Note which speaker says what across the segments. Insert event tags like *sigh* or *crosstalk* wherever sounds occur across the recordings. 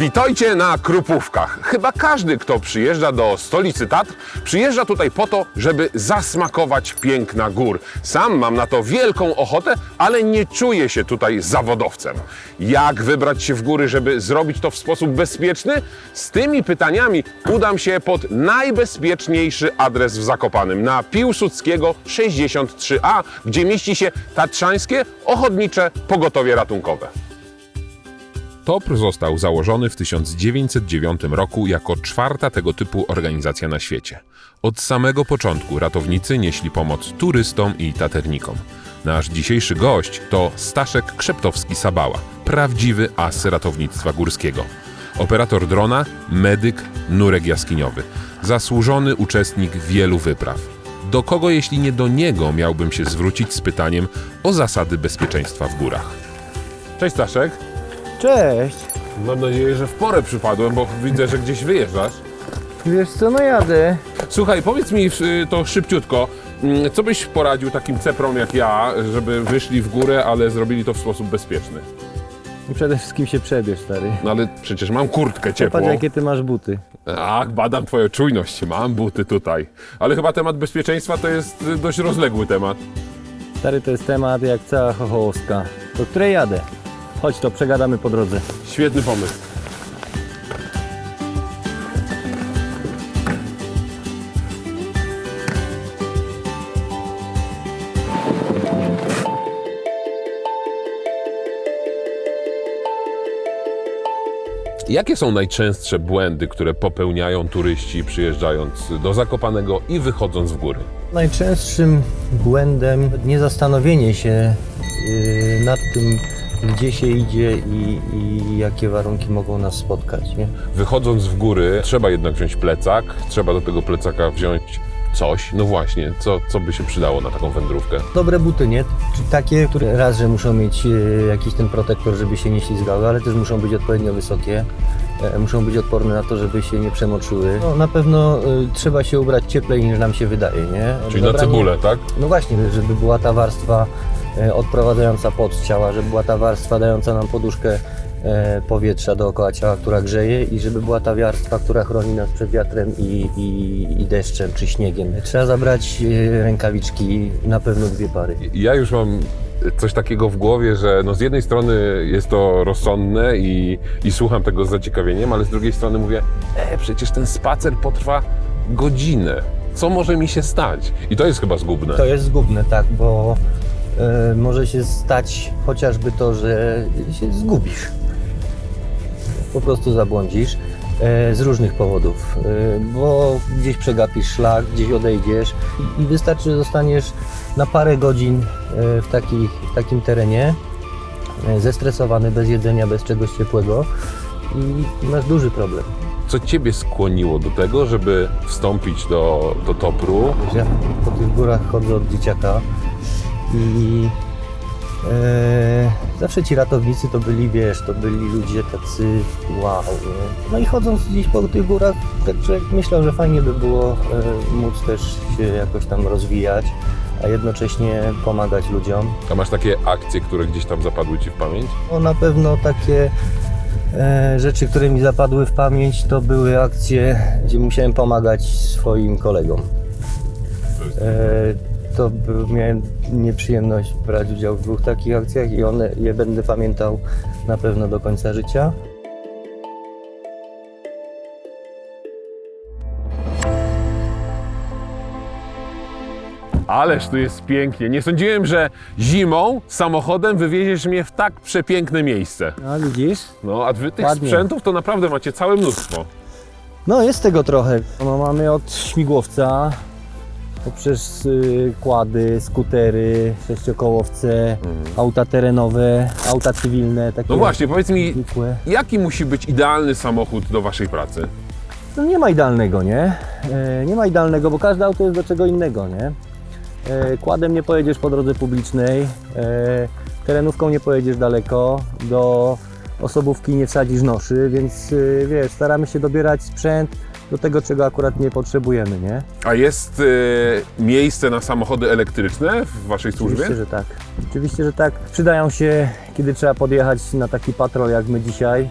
Speaker 1: Witajcie na Krupówkach. Chyba każdy, kto przyjeżdża do stolicy Tatr, przyjeżdża tutaj po to, żeby zasmakować piękna gór. Sam mam na to wielką ochotę, ale nie czuję się tutaj zawodowcem. Jak wybrać się w góry, żeby zrobić to w sposób bezpieczny? Z tymi pytaniami udam się pod najbezpieczniejszy adres w Zakopanym, na Piłsudskiego 63A, gdzie mieści się Tatrzańskie Ochotnicze Pogotowie Ratunkowe. TOPR został założony w 1909 roku jako czwarta tego typu organizacja na świecie. Od samego początku ratownicy nieśli pomoc turystom i taternikom. Nasz dzisiejszy gość to Staszek Krzeptowski-Sabała, prawdziwy as ratownictwa górskiego. Operator drona, medyk, nurek jaskiniowy. Zasłużony uczestnik wielu wypraw. Do kogo, jeśli nie do niego, miałbym się zwrócić z pytaniem o zasady bezpieczeństwa w górach? Cześć Staszek.
Speaker 2: Cześć!
Speaker 1: Mam nadzieję, że w porę przypadłem, bo widzę, że gdzieś wyjeżdżasz.
Speaker 2: Wiesz co, no jadę.
Speaker 1: Słuchaj, powiedz mi y, to szybciutko, mm, co byś poradził takim ceprom jak ja, żeby wyszli w górę, ale zrobili to w sposób bezpieczny?
Speaker 2: Przede wszystkim się przebierz, stary.
Speaker 1: No ale przecież mam kurtkę ciepłą.
Speaker 2: Patrz, jakie ty masz buty.
Speaker 1: Ach, badam twoją czujność, mam buty tutaj. Ale chyba temat bezpieczeństwa to jest y, dość rozległy temat.
Speaker 2: Stary, to jest temat jak cała chochołowska. Do której jadę? Chodź to, przegadamy po drodze.
Speaker 1: Świetny pomysł. Jakie są najczęstsze błędy, które popełniają turyści przyjeżdżając do Zakopanego i wychodząc w góry?
Speaker 2: Najczęstszym błędem niezastanowienie się yy, nad tym, gdzie się idzie i, i jakie warunki mogą nas spotkać. Nie?
Speaker 1: Wychodząc w góry, trzeba jednak wziąć plecak, trzeba do tego plecaka wziąć coś. No właśnie, co, co by się przydało na taką wędrówkę?
Speaker 2: Dobre buty, nie? Takie, które raz, że muszą mieć e, jakiś ten protektor, żeby się nie ślizgały, ale też muszą być odpowiednio wysokie. e, Muszą być odporne na to, żeby się nie przemoczyły. No, na pewno e, trzeba się ubrać cieplej niż nam się wydaje, nie?
Speaker 1: Czyli na
Speaker 2: Zabranie-
Speaker 1: cebulę, tak?
Speaker 2: No właśnie, żeby była ta warstwa odprowadzająca pot z ciała, żeby była ta warstwa dająca nam poduszkę e, powietrza dookoła ciała, która grzeje i żeby była ta warstwa, która chroni nas przed wiatrem i, i, i deszczem czy śniegiem. Trzeba zabrać e, rękawiczki, na pewno dwie pary.
Speaker 1: Ja już mam coś takiego w głowie, że no z jednej strony jest to rozsądne i, i słucham tego z zaciekawieniem, ale z drugiej strony mówię, e, przecież ten spacer potrwa godzinę. Co może mi się stać? I to jest chyba zgubne.
Speaker 2: To jest zgubne, tak, bo e, może się stać chociażby to, że się zgubisz. Po prostu zabłądzisz e, z różnych powodów, e, bo gdzieś przegapisz szlak, gdzieś odejdziesz i, wystarczy, że zostaniesz na parę godzin e, w, takich, w takim terenie, e, zestresowany, bez jedzenia, bez czegoś ciepłego i masz duży problem.
Speaker 1: Co ciebie skłoniło do tego, żeby wstąpić do, do Topru?
Speaker 2: Ja po tych górach chodzę od dzieciaka i e, zawsze ci ratownicy to byli, wiesz, to byli ludzie tacy wow, nie? No i chodząc gdzieś po tych górach, tak człowiek myślał, że fajnie by było e, móc też się jakoś tam rozwijać, a jednocześnie pomagać ludziom.
Speaker 1: A masz takie akcje, które gdzieś tam zapadły ci w pamięć?
Speaker 2: No na pewno takie e, rzeczy, które mi zapadły w pamięć, to były akcje, gdzie musiałem pomagać swoim kolegom. E, to miałem nieprzyjemność brać udział w dwóch takich akcjach i one je będę pamiętał na pewno do końca życia.
Speaker 1: Ależ tu jest pięknie. Nie sądziłem, że zimą samochodem wywieziesz mnie w tak przepiękne miejsce.
Speaker 2: No widzisz?
Speaker 1: No, a wy tych
Speaker 2: Ładnie.
Speaker 1: sprzętów to naprawdę macie całe mnóstwo.
Speaker 2: No jest tego trochę. No, mamy od śmigłowca, poprzez y, kłady, skutery, sześciokołowce, auta terenowe, auta cywilne, takie
Speaker 1: No właśnie, powiedz mi,
Speaker 2: zwykłe.
Speaker 1: jaki musi być idealny samochód do waszej pracy?
Speaker 2: No nie ma idealnego, nie? E, nie ma idealnego, bo każde auto jest do czego innego, nie? E, kładem nie pojedziesz po drodze publicznej, e, terenówką nie pojedziesz daleko, do osobówki nie wsadzisz noszy, więc y, wiesz, staramy się dobierać sprzęt do tego, czego akurat nie potrzebujemy, nie?
Speaker 1: A jest e, miejsce na samochody elektryczne w waszej służbie?
Speaker 2: Oczywiście, że tak. Oczywiście, że tak. Przydają się, kiedy trzeba podjechać na taki patrol jak my dzisiaj,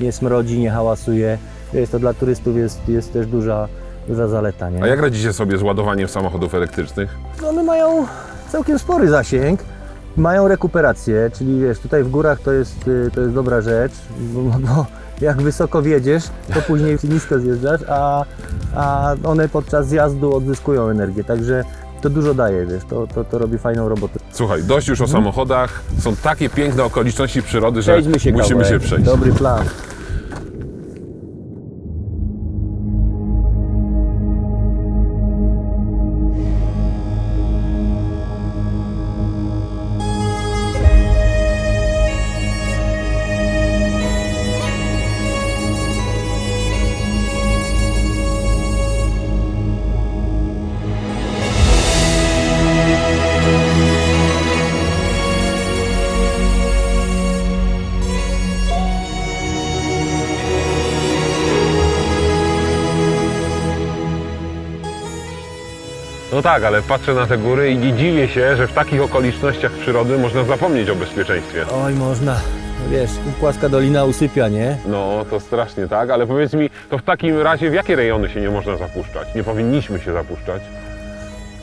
Speaker 2: nie smrodzi, nie hałasuje. Wiesz, to dla turystów jest, jest też duża, duża zaleta. Nie?
Speaker 1: A jak radzicie sobie z ładowaniem samochodów elektrycznych?
Speaker 2: No, One mają całkiem spory zasięg, mają rekuperację, czyli wiesz, tutaj w górach to jest, y, to jest dobra rzecz, bo, bo jak wysoko wiedziesz, to później nisko zjeżdżasz, a, a one podczas zjazdu odzyskują energię, także to dużo daje, wiesz, to, to, to robi fajną robotę.
Speaker 1: Słuchaj, dość już o samochodach. Są takie piękne okoliczności przyrody, że
Speaker 2: Przejdźmy się
Speaker 1: musimy
Speaker 2: kawałek.
Speaker 1: się przejść.
Speaker 2: Dobry plan.
Speaker 1: No tak, ale patrzę na te góry i nie dziwię się, że w takich okolicznościach przyrody można zapomnieć o bezpieczeństwie.
Speaker 2: Oj, można. No Wiesz, płaska dolina usypia, nie?
Speaker 1: No, to strasznie tak, ale powiedz mi, to w takim razie w jakie rejony się nie można zapuszczać? Nie powinniśmy się zapuszczać?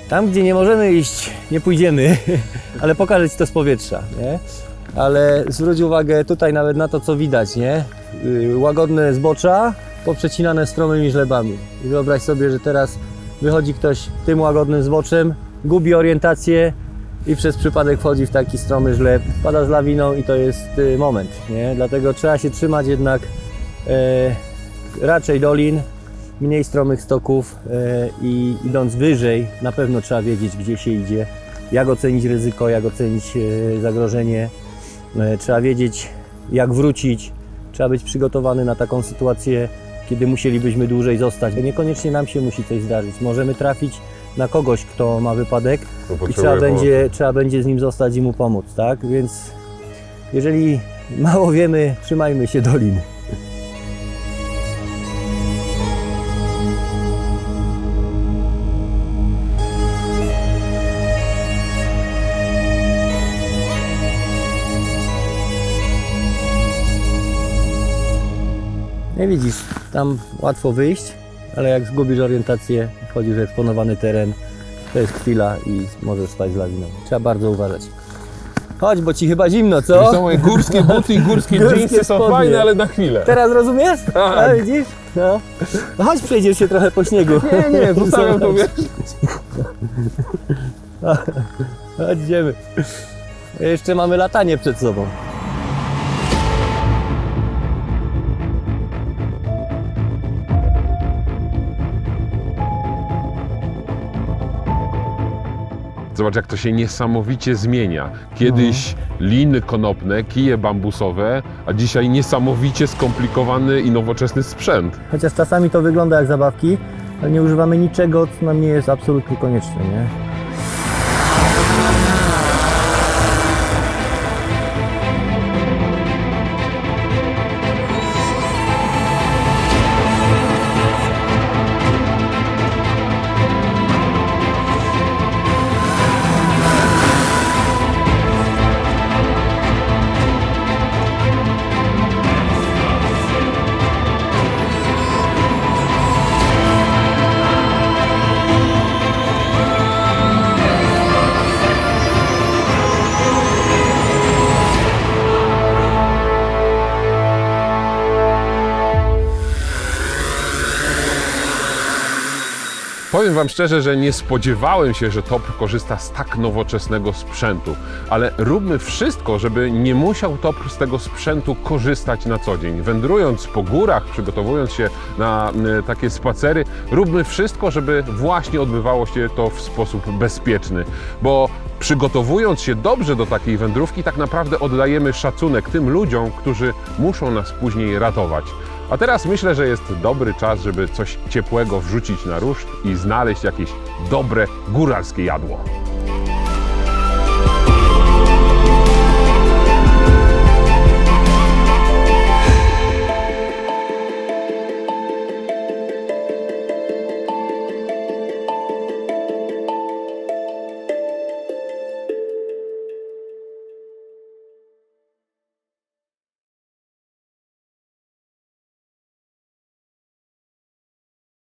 Speaker 2: Tam, gdzie nie możemy iść, nie pójdziemy, *laughs* ale pokażę Ci to z powietrza, nie? Ale zwróć uwagę tutaj nawet na to, co widać, nie? Yy, Łagodne zbocza, poprzecinane stromymi żlebami. I wyobraź sobie, że teraz wychodzi ktoś tym łagodnym zboczem, gubi orientację i przez przypadek wchodzi w taki stromy żleb, pada z lawiną i to jest y, moment, nie? Dlatego trzeba się trzymać jednak e, raczej dolin, mniej stromych stoków e, i idąc wyżej, na pewno trzeba wiedzieć, gdzie się idzie, jak ocenić ryzyko, jak ocenić e, zagrożenie. E, Trzeba wiedzieć, jak wrócić. Trzeba być przygotowany na taką sytuację, kiedy musielibyśmy dłużej zostać. Niekoniecznie nam się musi coś zdarzyć. Możemy trafić na kogoś, kto ma wypadek
Speaker 1: To
Speaker 2: i trzeba będzie, trzeba będzie z nim zostać i mu pomóc, tak? Więc jeżeli mało wiemy, trzymajmy się dolin. Nie widzisz, tam łatwo wyjść, ale jak zgubisz orientację, wchodzisz w eksponowany teren, to jest chwila i możesz stać z lawiną. Trzeba bardzo uważać. Chodź, bo ci chyba zimno, co?
Speaker 1: To moje górskie buty i górskie
Speaker 2: Górskie
Speaker 1: dżinsy są
Speaker 2: spodnie.
Speaker 1: fajne, ale na chwilę.
Speaker 2: Teraz rozumiesz?
Speaker 1: Tak.
Speaker 2: A, widzisz? No. no chodź, przejdziesz się trochę po śniegu.
Speaker 1: Nie, nie, *laughs* zostawiam to, wiesz. *laughs*
Speaker 2: Chodź, idziemy. Jeszcze mamy latanie przed sobą.
Speaker 1: Zobacz, jak to się niesamowicie zmienia. Kiedyś liny konopne, kije bambusowe, a dzisiaj niesamowicie skomplikowany i nowoczesny sprzęt.
Speaker 2: Chociaż czasami to wygląda jak zabawki, ale nie używamy niczego, co nam nie jest absolutnie konieczne, nie?
Speaker 1: Powiem Wam szczerze, że nie spodziewałem się, że TOPR korzysta z tak nowoczesnego sprzętu, ale róbmy wszystko, żeby nie musiał TOPR z tego sprzętu korzystać na co dzień. Wędrując po górach, przygotowując się na takie spacery, róbmy wszystko, żeby właśnie odbywało się to w sposób bezpieczny, bo przygotowując się dobrze do takiej wędrówki, tak naprawdę oddajemy szacunek tym ludziom, którzy muszą nas później ratować. A teraz myślę, że jest dobry czas, żeby coś ciepłego wrzucić na ruszt i znaleźć jakieś dobre góralskie jadło.